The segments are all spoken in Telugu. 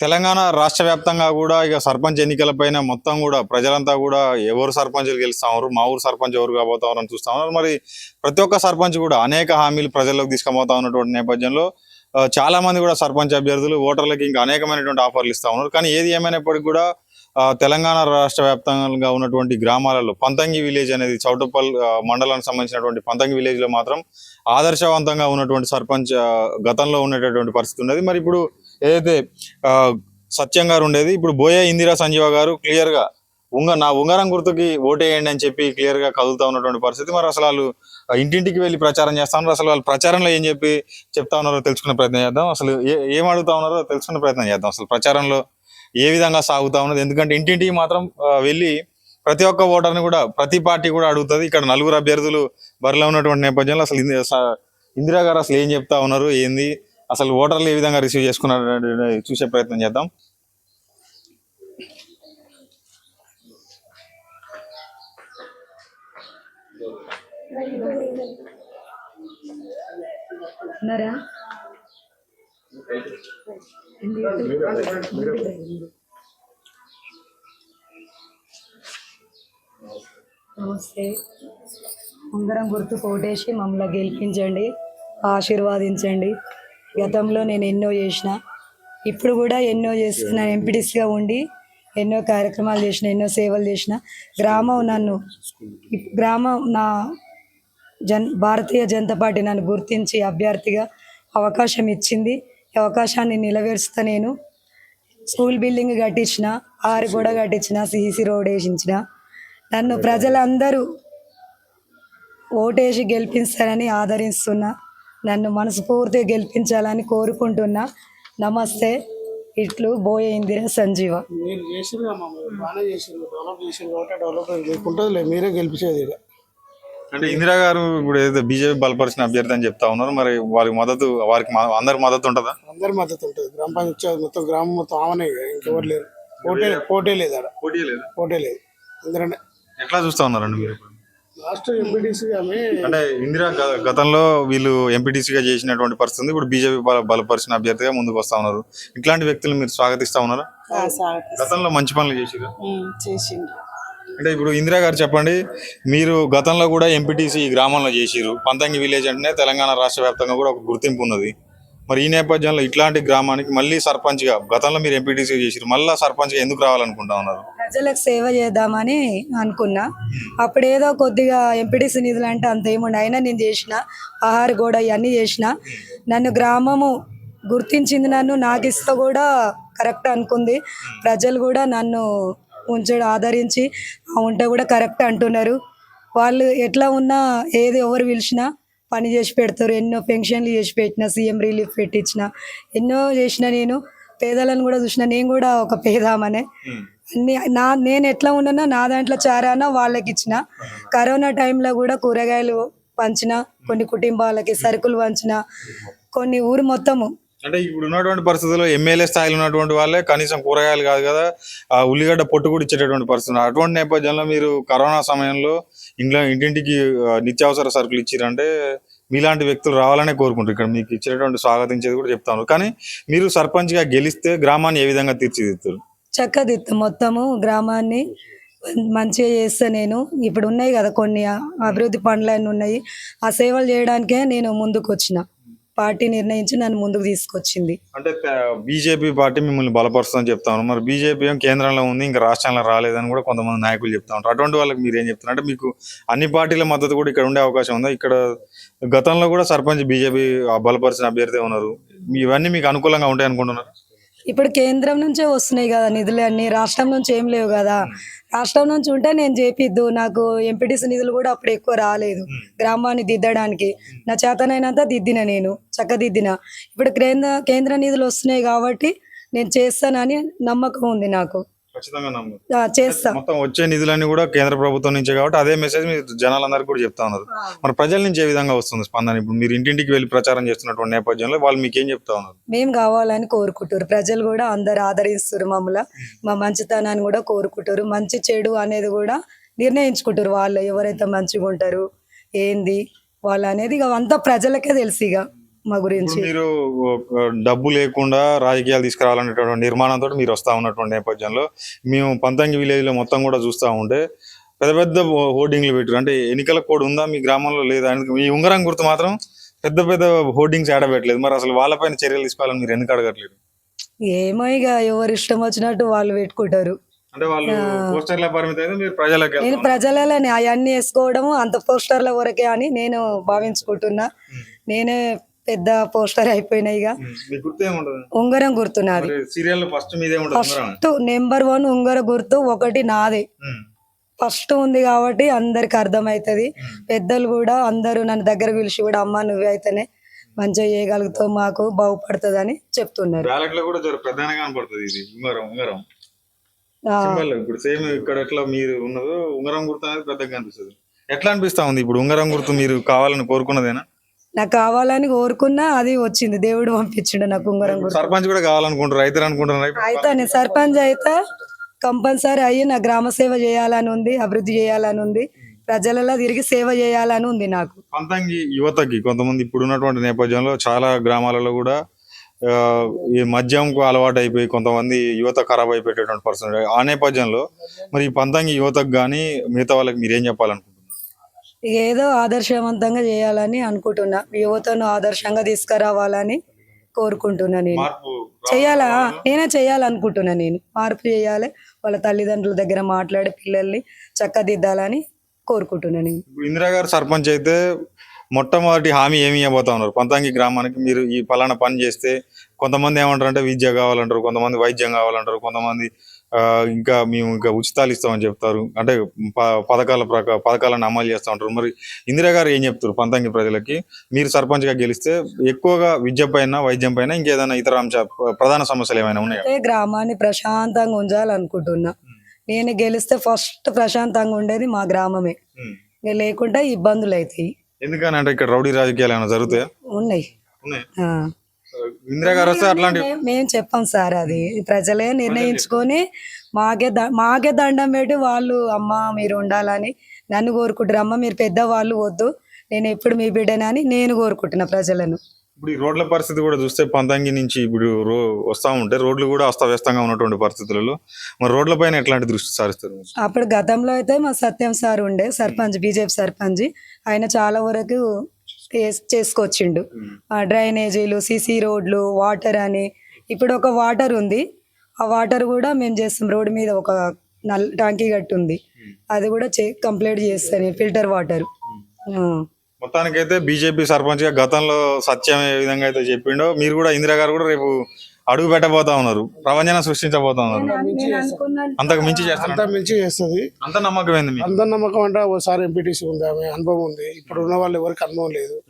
తెలంగాణ రాష్ట్ర వ్యాప్తంగా కూడా ఇక సర్పంచ్ ఎన్నికలపైన మొత్తం కూడా ప్రజలంతా కూడా ఎవరు సర్పంచులు గెలుస్తామన్నారు మా ఊరు సర్పంచ్ ఎవరు కాబోతా అని చూస్తా ఉన్నారు. మరి ప్రతి ఒక్క సర్పంచ్ కూడా అనేక హామీలు ప్రజల్లోకి తీసుకుపోతా ఉన్నటువంటి నేపథ్యంలో చాలా మంది కూడా సర్పంచ్ అభ్యర్థులు ఓటర్లకి ఇంకా అనేకమైనటువంటి ఆఫర్లు ఇస్తా ఉన్నారు. కానీ ఏది ఏమైనప్పటికీ కూడా తెలంగాణ రాష్ట్ర వ్యాప్తంగా ఉన్నటువంటి గ్రామాలలో పంతంగి విలేజ్ అనేది చౌటపల్ మండలానికి సంబంధించినటువంటి పంతంగి విలేజ్లో మాత్రం ఆదర్శవంతంగా ఉన్నటువంటి సర్పంచ్ గతంలో ఉండేటటువంటి పరిస్థితి ఉన్నది. మరి ఇప్పుడు ఏదైతే సత్యం గారు ఉండేది ఇప్పుడు బోయే ఇందిరా సంజీవ గారు క్లియర్గా ఉంగ నా ఉంగరం గుర్తుకి ఓటేయండి అని చెప్పి క్లియర్గా కదులుతా ఉన్నటువంటి పరిస్థితి. మరి అసలు వాళ్ళు ఇంటింటికి వెళ్ళి ప్రచారం చేస్తా ఉన్నారు. అసలు వాళ్ళు ప్రచారంలో ఏం చెప్పి చెప్తా ఉన్నారో తెలుసుకునే ప్రయత్నం చేద్దాం. అసలు ఏ ఏం అడుగుతా ఉన్నారో తెలుసుకునే ప్రయత్నం చేద్దాం. అసలు ప్రచారంలో ఏ విధంగా సాగుతా ఉన్నది? ఎందుకంటే ఇంటింటికి మాత్రం వెళ్ళి ప్రతి ఒక్క ఓటర్ని కూడా ప్రతి పార్టీ కూడా అడుగుతుంది. ఇక్కడ నలుగురు అభ్యర్థులు బరిలో ఉన్నటువంటి నేపథ్యంలో అసలు ఇందిరా గారు అసలు ఏం చెప్తా ఉన్నారు? ఏంది? అసలు ఓటర్లు ఏ విధంగా రిసీవ్ చేసుకున్నారు చూసే ప్రయత్నం చేద్దాం. నమస్తే. ఉంగరం గుర్తు కోటేసి మమ్మల్ని గెలిపించండి ఆశీర్వాదించండి. గతంలో నేను ఎన్నో చేసిన ఇప్పుడు కూడా ఎన్నో చేస్తున్నాను ఎంపీటీసీగా ఉండి ఎన్నో కార్యక్రమాలు చేసిన ఎన్నో సేవలు చేసిన. గ్రామం నన్ను గ్రామం నా జన్ భారతీయ జనతా పార్టీ నన్ను గుర్తించి అభ్యర్థిగా అవకాశం ఇచ్చింది. ఈ అవకాశాన్ని నిలవేరుస్తా నేను. స్కూల్ బిల్డింగ్ కట్టించిన ఆరు కూడా కట్టించిన సిసి రోడ్ వేసించిన. నన్ను ప్రజలందరూ ఓటేసి గెలిపిస్తారని ఆదరిస్తున్నా. నన్ను మనస్ఫూర్తిగా గెలిపించాలని కోరుకుంటున్నా. నమస్తే. ఇట్లు బోయ ఇందిర సంజీవ. మీరు మీరు బాగానే చేసిరు డెవలప్ చేసిరు కాబట్టి డెవలప్ లేకుంటుంది మీరే గెలిపించేది ఇక. అంటే ఇందిరా గారు ఇప్పుడు ఏదైతే బీజేపీ బలపరిచిన అభ్యర్థి అని చెప్తా ఉన్నారు. మరి వారికి మద్దతు వారికి మా- అందరి మద్దతు ఉంటుందా? అందరి మద్దతు ఉంటుంది. గ్రామ పంచాయతీ మొత్తం గ్రామం మొత్తం ఆమెనే ఇక. ఇంకెవరు లేరు. పోటీ పోటీ లేదు ఆడ. పోటీ లేదు? పోటీ లేదు. అందరంటే ఎట్లా చూస్తా ఉన్నారండి మీరు? ఇప్పుడు? లాస్ట్ అంటే ఇందిరా గతంలో వీళ్ళు ఎంపీటీసీగా చేసినటువంటి పరిస్థితి. ఇప్పుడు బీజేపీ బల బలపరిచిన అభ్యర్థిగా ముందుకు వస్తా ఉన్నారు. ఇట్లాంటి వ్యక్తులు మీరు స్వాగతిస్తా ఉన్నారా? గతంలో మంచి పనులు చేసిరు చేసిండు. అంటే ఇప్పుడు ఇందిరా గారు చెప్పండి మీరు గతంలో కూడా ఎంపీటీసీ ఈ గ్రామంలో చేసిరు పంతంగి విలేజ్ అంటేనే తెలంగాణ రాష్ట్ర వ్యాప్తంగా కూడా ఒక గుర్తింపు ఉన్నది. మరి ఈ నేపథ్యంలో ఇట్లాంటి గ్రామానికి మళ్ళీ సర్పంచ్గా గతంలో మీరు ఎంపీటీసీ చేసిరు మళ్ళీ సర్పంచ్గా ఎందుకు రావాలనుకుంటా ఉన్నారు? ప్రజలకు సేవ చేద్దామని అనుకున్నా. అప్పుడు ఏదో కొద్దిగా ఎంపీటీసీ నిధులు అంటే అంత ఏముండే అయినా నేను చేసిన ఆహార గోడ ఇవన్నీ చేసిన. నన్ను గ్రామము గుర్తించింది నన్ను. నాకు ఇస్తా కూడా కరెక్ట్ అనుకుంది. ప్రజలు కూడా నన్ను ఉంచడం ఆదరించి "ఆ, ఉంటే కూడా కరెక్ట్ అంటున్నారు. వాళ్ళు ఎట్లా ఉన్నా ఏది ఎవరు పిలిచినా పని చేసి పెడతారు. ఎన్నో పెన్షన్లు చేసి పెట్టిన సీఎం రిలీఫ్ పెట్టించిన. ఎన్నో చేసిన నేను. పేదలను కూడా చూసిన. నేను కూడా ఒక పేదామనే. నా నేను ఎట్లా ఉన్నానో నా దాంట్లో చారానో వాళ్ళకి ఇచ్చిన. కరోనా టైంలో కూడా కూరగాయలు పంచిన కొన్ని కుటుంబాలకి సరుకులు పంచిన కొన్ని ఊరు మొత్తము. అంటే ఇప్పుడు ఉన్నటువంటి పరిస్థితుల్లో ఎమ్మెల్యే స్థాయిలో ఉన్నటువంటి వాళ్ళే కనీసం కూరగాయలు కాదు కదా ఆ ఉల్లిగడ్డ పొట్టు కూడా ఇచ్చేటటువంటి పరిస్థితి అటువంటి నేపథ్యంలో మీరు కరోనా సమయంలో ఇంట్లో ఇంటింటికి నిత్యావసర సరుకులు ఇచ్చారంటే మీలాంటి వ్యక్తులు రావాలనే కోరుకుంటారు. ఇక్కడ మీకు ఇచ్చేటటువంటి స్వాగతించేది కూడా చెప్తాను. కానీ మీరు సర్పంచ్గా గెలిస్తే గ్రామాన్ని ఏ విధంగా తీర్చిదిద్దుతారు? చక్కదిత్తు మొత్తము గ్రామాన్ని. మంచిగా చేస్తా నేను. ఇప్పుడు ఉన్నాయి కదా కొన్ని అభివృద్ధి పనులన్నీ ఉన్నాయి. ఆ సేవలు చేయడానికే నేను ముందుకు వచ్చిన పార్టీ నిర్ణయించి నన్ను ముందుకు తీసుకొచ్చింది. అంటే బీజేపీ పార్టీ మిమ్మల్ని బలపరుస్తుందని చెప్తాను మరి బీజేపీ కేంద్రంలో ఉంది ఇంకా రాష్ట్రంలో రాలేదని కూడా కొంతమంది నాయకులు చెప్తా ఉంటారు అటువంటి వాళ్ళకి మీరు ఏం చెప్తున్నారు? అంటే మీకు అన్ని పార్టీల మద్దతు కూడా ఇక్కడ ఉండే అవకాశం ఉందా? ఇక్కడ గతంలో కూడా సర్పంచ్ బీజేపీ బలపరిచిన అభ్యర్థి ఉన్నారు? ఇవన్నీ మీకు అనుకూలంగా ఉంటాయి అనుకుంటున్నారు ఇప్పుడు కేంద్రం నుంచే వస్తున్నాయి కదా నిధులు అన్ని. రాష్ట్రం నుంచి ఏం లేవు కదా. రాష్ట్రం నుంచి ఉంటే నేను చేపిద్దు. నాకు ఎంపీటీసీ నిధులు కూడా అప్పుడు ఎక్కువ రాలేదు. గ్రామాన్ని దిద్దడానికి. నా చేతనైనంత దిద్దిన నేను. చక్కదిద్దిన. ఇప్పుడు కేంద్ర కేంద్ర నిధులు వస్తున్నాయి కాబట్టి నేను చేస్తానని నమ్మకం ఉంది నాకు. చేస్తా. మొత్తం వచ్చే నిధులన్నీ కూడా కేంద్ర ప్రభుత్వం నుంచే కాబట్టి అదే మెసేజ్ మీరు జనాలందరికీ కూడా చెప్తా ఉన్నారు. మరి ప్రజల నుంచి ఏ విధంగా వస్తుంది స్పందన? ఇప్పుడు మీరు ఇంటింటికి వెళ్ళి ప్రచారం చేస్తున్నటువంటి నేపథ్యంలో వాళ్ళు మీకు ఏం చెప్తా ఉన్నారు? మేము కావాలని కోరుకుంటారు ప్రజలు కూడా అందరు ఆదరిస్తారు మమ్మల్ని. మా మంచితనాన్ని కూడా కోరుకుంటారు మంచి చెడు అనేది కూడా నిర్ణయించుకుంటారు వాళ్ళు. ఎవరైతే మంచిగా ఉంటారు ఏంది వాళ్ళు అనేది ఇక అంతా ప్రజలకే తెలుసు ఇక. మా గురించి. మీరు డబ్బు లేకుండా రాజకీయాలు తీసుకురావాలనేటువంటి నిర్మాణంతో మీరు వస్తా ఉన్నటువంటి నేపథ్యంలో మేము పంతంగి విలేజ్లో మొత్తం కూడా చూస్తా ఉంటే పెద్ద పెద్ద హోర్డింగ్లు పెట్టారు. అంటే ఎన్నికల కోడ్ ఉందా మీ గ్రామంలో లేదా? మీ ఉంగరం గుర్తు మాత్రం పెద్ద పెద్ద హోర్డింగ్స్ ఆడబెట్టలేదు. మరి అసలు వాళ్ళపైన చర్యలు తీసుకోవాలని మీరు ఎందుకు అడగట్లేదు? ఏమో ఇక ఎవరు ఇష్టం వచ్చినట్టు వాళ్ళు పెట్టుకుంటారు. అంటే వాళ్ళు పోస్టర్ల పరిమితి అయితే మీరు ప్రజలకు నేను ప్రజలని అవన్నీ వేసుకోవడము అంత పోస్టర్ల వరకే అని నేను భావించుకుంటున్నా. నేనే పెద్ద పోస్టర్ అయిపోయినా ఇక. గుర్తు ఉంగరం గుర్తున్నది serial first first number one ఉంగర గుర్తు ఒకటి నాదే. ఫస్ట్ ఉంది కాబట్టి అందరికి అర్థమవుతుంది పెద్దలు కూడా అందరూ నన్ను దగ్గర పిలిచి కూడా అమ్మ నువ్వే అయితేనే మంచిగా చేయగలుగుతావు మాకు బాగుపడుతుంది అని చెప్తున్నారు ఇప్పుడు సేమ్ ఇక్కడ ఎట్లా మీరు ఉన్నదో ఉంగరం గుర్తు అనేది పెద్దగా కనిపిస్తుంది. ఎట్లా అనిపిస్తా ఉంది ఇప్పుడు ఉంగరం గుర్తు మీరు కావాలని కోరుకున్నదేనా? నాకు కావాలని కోరుకున్నా అది వచ్చింది. దేవుడు పంపించిండు నాకు ఉంగరం సర్పంచ్ కూడా కావాలనుకుంటారు రైతులు అనుకుంటున్నారు అయితే సర్పంచ్ అయితే కంపల్సరీ అయ్యి నా గ్రామ సేవ చేయాలని ఉంది అభివృద్ధి చేయాలని ఉంది ప్రజలలో తిరిగి సేవ చేయాలని ఉంది నాకు. పంతంగి యువతకి కొంతమంది ఇప్పుడు ఉన్నటువంటి నేపథ్యంలో చాలా గ్రామాలలో కూడా ఈ మద్యంకు అలవాటు అయిపోయి కొంతమంది యువత ఖరాబ్ అయిపోయేటటువంటి పర్సన్ ఆ నేపథ్యంలో మరి ఈ పంతంగి యువతకు కానీ మిగతా వాళ్ళకి మీరు ఏం చెప్పాలనుకుంటున్నారు? ఏదో ఆదర్శవంతంగా చేయాలని అనుకుంటున్నా. యువతను ఆదర్శంగా తీసుకురావాలని కోరుకుంటున్నా నేను. చేయాలా? నేనే చేయాలనుకుంటున్నా నేను. మార్పు చేయాలి. వాళ్ళ తల్లిదండ్రుల దగ్గర మాట్లాడి పిల్లల్ని చక్కదిద్దాలని కోరుకుంటున్నా నేను. ఇందిరా గారు సర్పంచ్ అయితే మొట్టమొదటి హామీ ఏమి ఇవ్వబోతా ఉన్నారు? పంతంగి గ్రామానికి మీరు ఈ పలానా పని చేస్తే కొంతమంది ఏమంటారు అంటే విద్య కావాలంటారు కొంతమంది వైద్యం కావాలంటారు కొంతమంది ఇంకా మేము ఇంకా ఉచితాలు ఇస్తామని చెప్తారు. అంటే పథకాల ప్రకారం పథకాలను అమలు చేస్తూ ఉంటారు. మరి ఇందిరా గారు ఏం చెప్తారు పంతంగి ప్రజలకి? మీరు సర్పంచ్గా గెలిస్తే ఎక్కువగా విద్య పైన వైద్యం పైన ఇంకేదైనా ఇతర అంశ ప్రధాన సమస్యలు ఏమైనా ఉన్నాయా? గ్రామాన్ని ప్రశాంతంగా ఉంచాలనుకుంటున్నా. నేను గెలిస్తే ఫస్ట్ ప్రశాంతంగా ఉండేది మా గ్రామమే. లేకుంటే ఇబ్బందులు అవుతాయి ఎందుకని అంటే ఇక్కడ రౌడీ రాజకీయాలు ఏమైనా జరుగుతాయా? ఉన్నాయి. ఇందిరా గారు వస్తే అట్లాంటి మేం- మేం చెప్పాం సార్ అది. ప్రజలే నిర్ణయించుకొని మాకే మాకే దండం పెట్టి వాళ్ళు అమ్మ మీరు ఉండాలని నన్ను కోరుకుంటారు అమ్మ మీరు పెద్దవాళ్ళు వద్దు. నేను ఎప్పుడు మీ బిడ్డనని నేను కోరుకుంటున్నా ప్రజలను. ఇప్పుడు ఈ రోడ్ల పరిస్థితి కూడా చూస్తే పంతంగి నుంచి ఇప్పుడు రో వస్తా ఉంటే రోడ్లు కూడా అస్తవ్యస్తంగా ఉన్నటువంటి పరిస్థితులలో మరి రోడ్ల పైన ఎట్లాంటి దృష్టి సారిస్తారు? అప్పుడు గతంలో అయితే మా సత్యం సార్ ఉండే సర్పంచ్ బీజేపీ సర్పంచ్. ఆయన చాలా వరకు చేసుకొచ్చిండు. ఆ డ్రైనేజీలు సిసి రోడ్లు వాటర్ అని. ఇప్పుడు ఒక వాటర్ ఉంది. ఆ వాటర్ కూడా మేము చేస్తాం. రోడ్డు మీద ఒక నల్ టాంకీ గట్టు ఉంది అది కూడా కంప్లీట్ చేస్తాను. Filter water. మొత్తానికైతే బీజేపీ సర్పంచ్గా గతంలో సత్యం ఏ విధంగా అయితే చెప్పిండో మీరు కూడా ఇందిరా గారు కూడా రేపు అడుగు పెట్టబోతా ఉన్నారు. ప్రపంచం సృష్టించబోతా ఉన్నారు. అంతకు మించి చేస్తారు? అంతా మించి చేస్తుంది. అంత నమ్మకం ఏంది మీకు? అందరి నమ్మకం అంటే ఒకసారి ఎంపీటీసీ ఉంది ఆమె అనుభవం ఉంది. ఇప్పుడు ఉన్న వాళ్ళు ఎవరికి అనుభవం లేదు.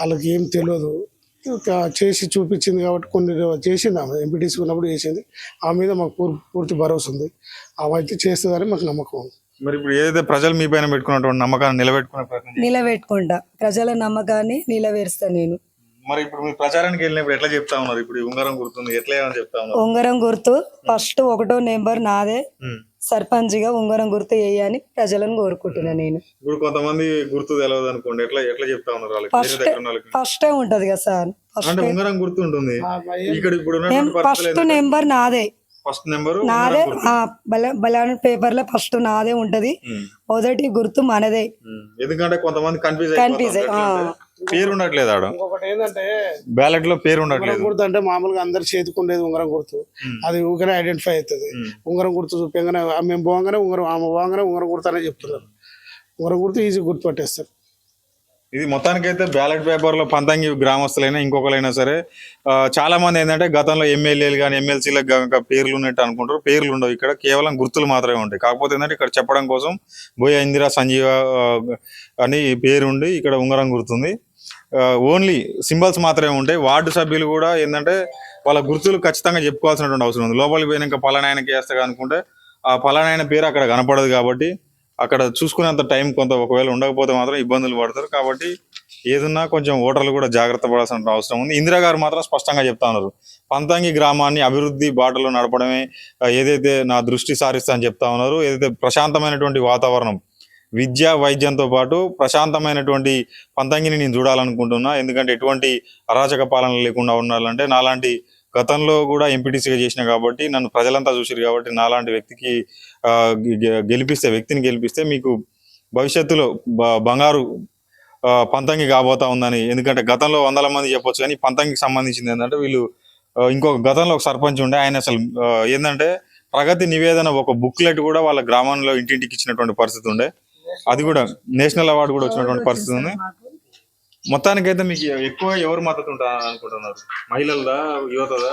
వాళ్ళకి ఏం తెలియదు. ఇంకా చేసి చూపించింది కాబట్టి కొన్ని చేసింది ఆమె. ఎంపీటీసీ ఉన్నప్పుడు చేసింది. ఆ మీద మాకు పూర్- పూర్తి భరోసా ఉంది. ఆమె అయితే చేస్తుందని మాకు నమ్మకం ఉంది. మరి ఇప్పుడు ఏదైతే ప్రజలు మీ పైన పెట్టుకున్నటువంటి నమ్మకాన్ని నిలబెట్టుకునే ప్రయత్నం చేస్తారు. నిలబెట్టుకుంటా. ప్రజల నమ్మకాన్ని నిలవేరుస్తా నేను. మరి ఇప్పుడు మీ ప్రచారానికి వెళ్ళినప్పుడు ఎట్లా చెప్తా ఉన్నారు? ఇప్పుడు ఈ ఉంగరం గుర్తుంది ఎట్లా ఏమని చెప్తా ఉన్నారు? ఉంగరం గుర్తు. ఫస్ట్ ఒకటో నెంబర్ నాదే. ఉమ్. సర్పంచ్గా ఉంగరం గుర్తు వేయని ప్రజలను కోరుకుంటున్నా నేను. ఇప్పుడు కొంతమంది గుర్తు తెలియదు అనుకోండి ఎట్లా ఎట్లా చెప్తా ఉన్నారు ఫస్టే ఉంటది కదా సార్. ఫస్ట్ అంటే ఉంగరం గుర్తు ఉంటుంది. ఇక్కడ ఇప్పుడు ఫస్ట్ నెంబర్ నాదే. ఫస్ట్ నెంబర్ నాదే బలాన్ పేపర్లో ఫస్ట్ నాదే ఉంటది. మొదటి గుర్తు మనదే. ఎందుకంటే కొంతమంది కన్ఫ్యూజ్ కన్ఫ్యూజ్ పేరు ఉండట్లేదు ఆడ. ఇంకొకటి ఏంటంటే బ్యాలెట్లో పేరు ఉండట్లేదు. గుర్తు అంటే మామూలుగా అందరు చేతికి ఉండేది ఉంగరం గుర్తు. అది ఊకనే ఐడెంటిఫై అవుతుంది. ఉంగరం గుర్తు చూపించగానే మేము పోగానే ఉంగరం ఆమె పోగానే ఉంగరం గుర్తు అనే చెప్తున్నారు. ఉంగరం గుర్తు ఈజీ గుర్తు పట్టేస్తారు ఇది మొత్తానికైతే బ్యాలెట్ పేపర్లో పంతంగి గ్రామస్తులైనా ఇంకొకరైనా సరే చాలా మంది ఏంటంటే గతంలో ఎమ్మెల్యేలు కానీ ఎమ్మెల్సీలకు కనుక పేర్లు ఉన్నట్టు అనుకుంటారు. పేర్లు ఉండవు ఇక్కడ. కేవలం గుర్తులు మాత్రమే ఉంటాయి. కాకపోతే ఏంటంటే ఇక్కడ చెప్పడం కోసం బోయ ఇందిరా సంజీవ అని పేరు ఉండి ఇక్కడ ఉంగరం గుర్తుంది. ఓన్లీ సింబల్స్ మాత్రమే ఉంటాయి. వార్డు సభ్యులు కూడా ఏంటంటే వాళ్ళ గుర్తులు ఖచ్చితంగా చెప్పుకోవాల్సినటువంటి అవసరం ఉంది. లోపలికి పోయినాక పలానాయనకి వేస్తా అనుకుంటే ఆ పలానాయన పేరు అక్కడ కనపడదు కాబట్టి అక్కడ చూసుకునేంత టైం కొంత ఒకవేళ ఉండకపోతే మాత్రం ఇబ్బందులు పడతారు. కాబట్టి ఏదన్నా కొంచెం ఓటర్లు కూడా జాగ్రత్త పడాల్సిన అవసరం ఉంది. ఇందిరా గారు మాత్రం స్పష్టంగా చెప్తా ఉన్నారు. పంతంగి గ్రామాన్ని అభివృద్ధి బాటలో నడపడమే ఏదైతే నా దృష్టి సారిస్తా అని చెప్తా ఉన్నారు ఏదైతే ప్రశాంతమైనటువంటి వాతావరణం విద్య వైద్యంతో పాటు ప్రశాంతమైనటువంటి పంతంగిని నేను చూడాలనుకుంటున్నా. ఎందుకంటే ఎటువంటి అరాచక పాలన లేకుండా ఉండాలంటే నాలాంటి గతంలో కూడా ఎంపీటీసీగా చేసిన కాబట్టి నన్ను ప్రజలంతా చూసిరు కాబట్టి నాలాంటి వ్యక్తికి గెలిపిస్తే వ్యక్తిని గెలిపిస్తే మీకు భవిష్యత్తులో బ- బంగారు పంతంగి కాబోతా ఉందని. ఎందుకంటే గతంలో వందల మంది చెప్పొచ్చు కానీ పంతంగికి సంబంధించింది ఏంటంటే వీళ్ళు ఇంకొక గతంలో ఒక సర్పంచ్ ఉండే. ఆయన అసలు ఏంటంటే ప్రగతి నివేదన ఒక బుక్లెట్ కూడా వాళ్ళ గ్రామంలో ఇంటింటికి ఇచ్చినటువంటి పరిస్థితి ఉండే. అది కూడా నేషనల్ అవార్డు కూడా వచ్చినటువంటి పరిస్థితి ఉంది. మొత్తానికైతే మీకు ఎక్కువ ఎవరు మద్దతు ఉంటారు అనుకుంటున్నారు? మహిళలదా యువతదా?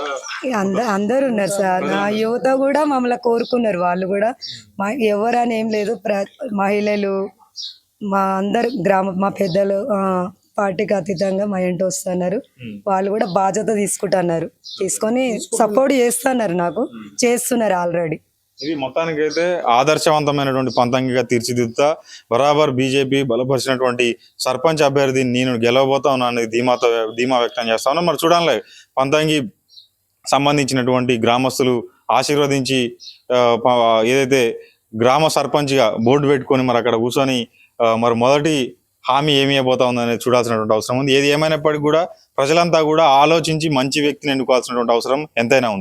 అందరు ఉన్నారు సార్. నా యువత కూడా మమ్మల్ని కోరుకున్నారు. వాళ్ళు కూడా మా ఎవరని ఏం లేదు. మహిళలు మా అందరు గ్రామ మా పెద్దలు పార్టీకి అతీతంగా మా ఇంటి వస్తున్నారు. వాళ్ళు కూడా బాధ్యత తీసుకుంటున్నారు. తీసుకొని సపోర్ట్ చేస్తున్నారు నాకు. చేస్తున్నారు ఆల్రెడీ. ఇది మొత్తానికైతే ఆదర్శవంతమైనటువంటి పంతంగిగా తీర్చిదిద్దుతా బరాబర్ బీజేపీ బలపరిచినటువంటి సర్పంచ్ అభ్యర్థి నేను గెలవబోతా ఉన్నాను ధీమాతో ధీమా వ్యక్తం చేస్తా మరి చూడాలి పంతంగి సంబంధించినటువంటి గ్రామస్తులు ఆశీర్వదించి ఏదైతే గ్రామ సర్పంచ్గా బోర్డు పెట్టుకొని మరి అక్కడ కూర్చొని మరి మొదటి హామీ ఏమి అయిపోతా ఉందనేది చూడాల్సినటువంటి అవసరం ఉంది. ఏది ఏమైనప్పటికీ కూడా ప్రజలంతా కూడా ఆలోచించి మంచి వ్యక్తిని ఎన్నుకోవాల్సినటువంటి అవసరం ఎంతైనా ఉంది.